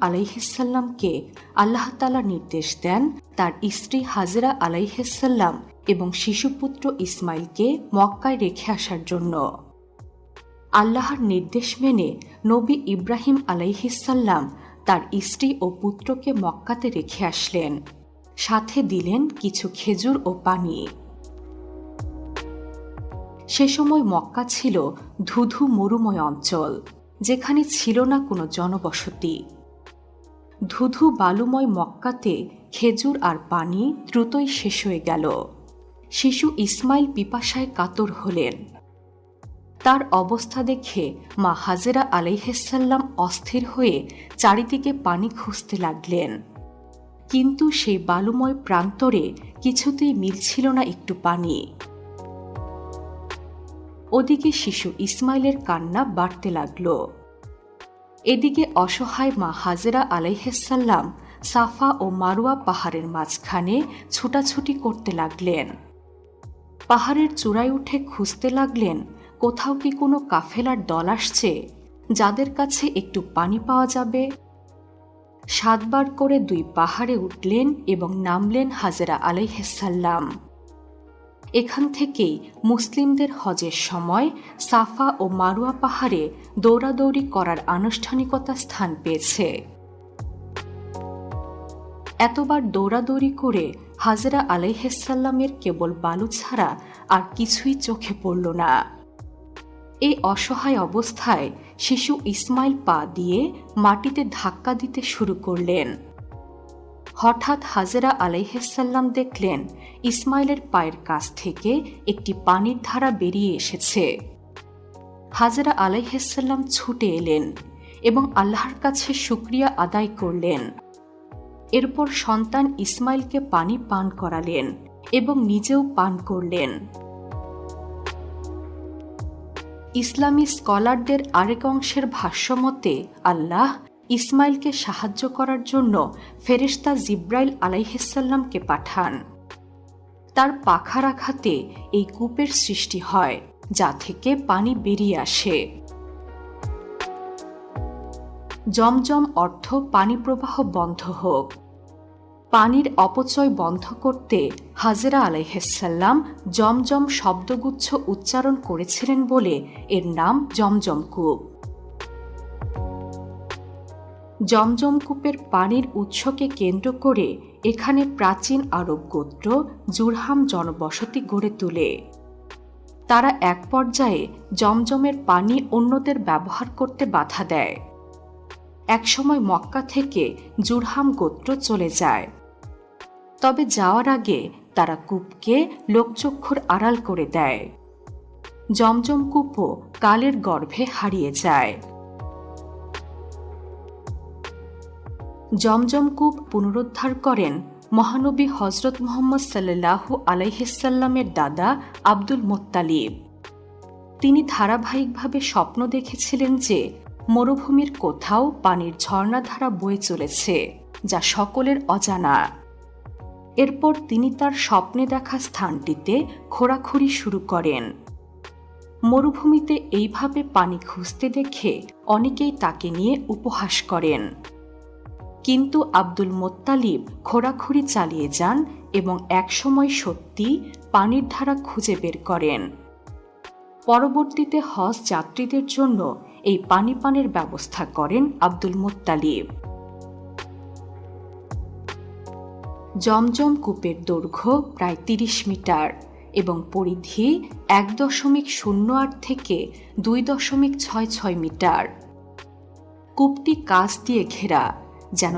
আলাইহিসাল্লামকে আল্লাহ তালা নির্দেশ দেন তার স্ত্রী হাজরা আলাইহিসাল্লাম এবং শিশুপুত্র ইসমাইলকে মক্কায় রেখে আসার জন্য। আল্লাহর নির্দেশ মেনে নবী ইব্রাহিম আলাইহিসাল্লাম তার স্ত্রী ও পুত্রকে মক্কাতে রেখে আসলেন। সাথে দিলেন কিছু খেজুর ও পানি। সে সময় মক্কা ছিল ধুধু মরুময় অঞ্চল, যেখানে ছিল না কোনো জনবসতি। ধুধু বালুময় মক্কাতে খেজুর আর পানি দ্রুতই শেষ হয়ে গেল। শিশু ইসমাইল পিপাসায় কাতর হলেন। তার অবস্থা দেখে মা হাজেরা আলাইহেসাল্লাম অস্থির হয়ে চারিদিকে পানি খুঁজতে লাগলেন। কিন্তু সেই বালুময় প্রান্তরে কিছুতেই মিলছিল না একটু পানি। ওদিকে শিশু ইসমাইলের কান্না বাড়তে লাগল। এদিকে অসহায় মা হাজেরা আলাইহেসাল্লাম সাফা ও মারুয়া পাহাড়ের মাঝখানে ছুটাছুটি করতে লাগলেন। পাহাড়ের চূড়ায় উঠে খুঁজতে লাগলেন, কোথাও কি কোনো কাফেলার দল আসছে যাদের কাছে একটু পানি পাওয়া যাবে? সাতবার করে দুই পাহাড়ে উঠলেন এবং নামলেন হাজেরা আলাইহেসাল্লাম এখান থেকেই মুসলিমদের হজের সময় সাফা ও মারুয়া পাহাড়ে দৌড়াদৌড়ি করার আনুষ্ঠানিকতা স্থান পেয়েছে। এতবার দৌড়াদৌড়ি করে হাজরা আলাইহেসাল্লামের কেবল বালু ছাড়া আর কিছুই চোখে পড়ল না। এই অসহায় অবস্থায় শিশু ইসমাইল পা দিয়ে মাটিতে ধাক্কা দিতে শুরু করলেন। হঠাৎ হাজেরা আলাইহেসাল্লাম দেখলেন, ইসমাইলের পায়ের কাছ থেকে একটি পানির ধারা বেরিয়ে এসেছে। হাজেরা আলাইহেসাল্লাম ছুটে এলেন এবং আল্লাহর কাছে শুক্রিয়া আদায় করলেন। এরপর সন্তান ইসমাইলকে পানি পান করালেন এবং নিজেও পান করলেন। ইসলামী স্কলারদের আরেক অংশের ভাষ্যমতে, আল্লাহ ইসমাইলকে সাহায্য করার জন্য ফেরেশতা জিব্রাইল আলাইহিসাল্লামকে পাঠান। তার পাখার আঘাতে এই কূপের সৃষ্টি হয়, যা থেকে পানি বেরিয়ে আসে। জমজম অর্থ পানি প্রবাহ বন্ধ হোক। পানির অপচয় বন্ধ করতে হাজেরা আলাইহাল্লাম জমজম শব্দগুচ্ছ উচ্চারণ করেছিলেন বলে এর নাম জমজম কূপ। জমজম কূপের পানির উৎসকে কেন্দ্র করে এখানে প্রাচীন আরব গোত্র জুরহাম জনবসতি গড়ে তোলে। তারা এক পর্যায়ে জমজমের পানি অন্যদের ব্যবহার করতে বাধা দেয়। একসময় মক্কা থেকে জুরহাম গোত্র চলে যায়। তবে যাওয়ার আগে তারা কূপকে লোকচক্ষুর আড়াল করে দেয়। জমজম কূপও কালের গর্ভে হারিয়ে যায়। জমজম কূপ পুনরুদ্ধার করেন মহানবী হজরত মোহাম্মদ সাল্লাহু আলাইহিসাল্লামের দাদা আব্দুল মোত্তালিব। তিনি ধারাবাহিকভাবে স্বপ্ন দেখেছিলেন যে মরুভূমির কোথাও পানির ঝর্ণাধারা বয়ে চলেছে, যা সকলের অজানা। এরপর তিনি তার স্বপ্নে দেখা স্থানটিতে খোরাখুরি শুরু করেন। মরুভূমিতে এইভাবে পানি খুঁজতে দেখে অনেকেই তাকে নিয়ে উপহাস করেন। কিন্তু আব্দুল মোত্তালিব খোরাখুরি চালিয়ে যান এবং একসময় সত্যি পানির ধারা খুঁজে বের করেন। পরবর্তীতে হজ যাত্রীদের জন্য এই পানি পানের ব্যবস্থা করেন আব্দুল মোত্তালিব। জমজম কূপের দৈর্ঘ্য প্রায় তিরিশ মিটার এবং পরিধি এক দশমিক শূন্য আট থেকে দুই দশমিক ছয় ছয় মিটার। কূপটি কাঁচ দিয়ে ঘেরা যেন